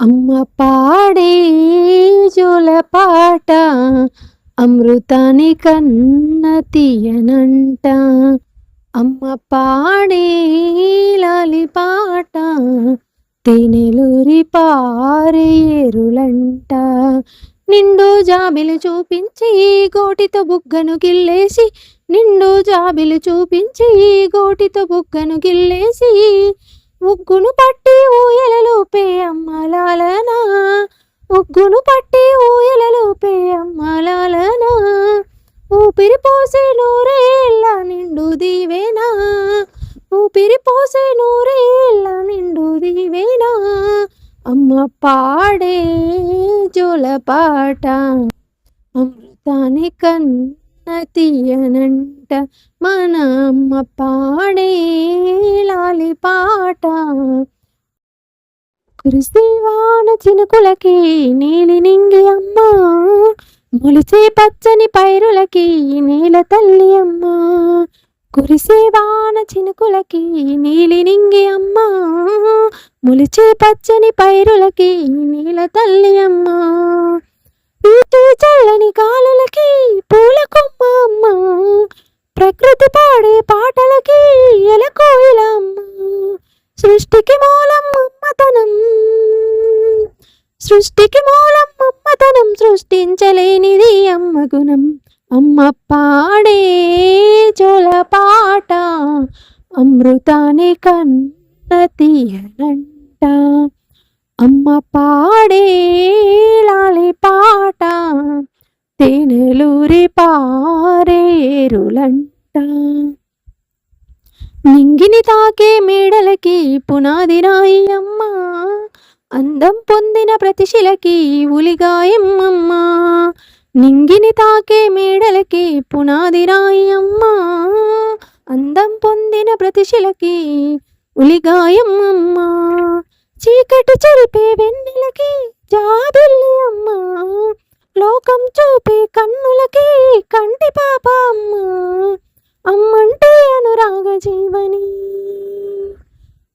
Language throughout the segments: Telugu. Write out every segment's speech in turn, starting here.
అమ్మ పాడే జోలపాట అమృతాని కన్న తీయనంట. అమ్మ పాడే లాలిపాట తేనెలూరి పారే ఏరులంట. నిండు జాబిలు చూపించి గోటితో బుగ్గను గిల్లేసి నిండు జాబిలు చూపించి గోటితో బుగ్గను గిల్లేసి ఉగ్గును పట్టి ఊయలలోపే అమ్మలాలనా. ఉగ్గును పట్టి ఊయలలోపే అమ్మలాలనా. ఊపిరి పోసే నూరేళ్ళ నిండు దీవేనా. ఊపిరి పోసే నూరేళ్ళ నిండు దీవేనా. అమ్మ పాడే జోలపాట అమృతాని కన్ తీయనంట మన అమ్మ పాడే లాలిపాట కురిసేవాన చినుకులకి నీలి నింగి అమ్మ. మొలిచే పచ్చని పైరులకి నేల తల్లి అమ్మ. కురిసేవాన చినుకులకి నీలి నింగి అమ్మ. మొలిచే పచ్చని పైరులకి నీల తల్లి అమ్మ. పాడే పాటలకి ఎలకోయిల. సృష్టికి మూలం మమ్మతనం సృష్టికి మూలం మమ్మతనం సృష్టించలేనిది అమ్మ గుణం. అమ్మ పాడే జోలపాట అమృతాని కన్న తీయనంట. అమ్మ పాడే లాలిపాట తేనెలూరి పారేరులంట. నింగిని తాకే మేడలకి పునాది రాయి అందం పొందిన ప్రతిశిలకి ఉలిగాయం నింగిని తాకే మేడలకి పునాది రాయి అందం పొందిన ప్రతిశిలకి ఉలిగాయం చీకటి చెరిపే వెన్నెలకి జాబిల్లి అమ్మ. లోకం చూపే కన్నులకి కంటి పాప అమ్మ. జీవని.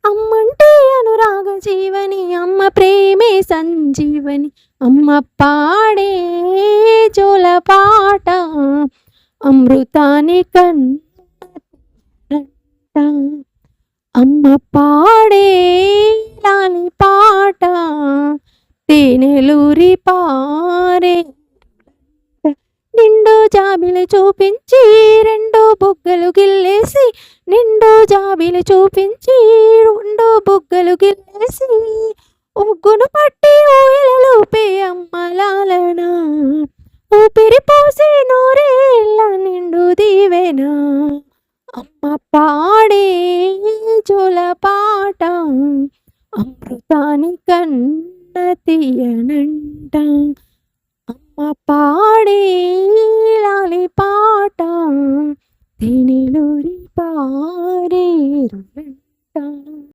అమ్మంటే అనురాగ జీవని అమ్మ ప్రేమే సంజీవని. అమ్మ పాడే జోల పాట అమృతాని కన్న అమ్మ పాడే లాలి పాట తేనెలూరి పా నిండు జాబిలు చూపించి రెండు బుగ్గలు గిల్లేసి నిండు జాబిలు చూపించి రెండు బుగ్గలు గిల్లేసి ఉగ్గును పట్టి ఊయలలోపే అమ్మలాలన. ఊపిరి పోసి నోరేళ్ళ నిండు దీవెనా. అమ్మ పాడే జోల పాట అమృతాని కన్న తీయనంట. అమ్మ పాడే లాలి పాట తేనెలూరి పారేరులంట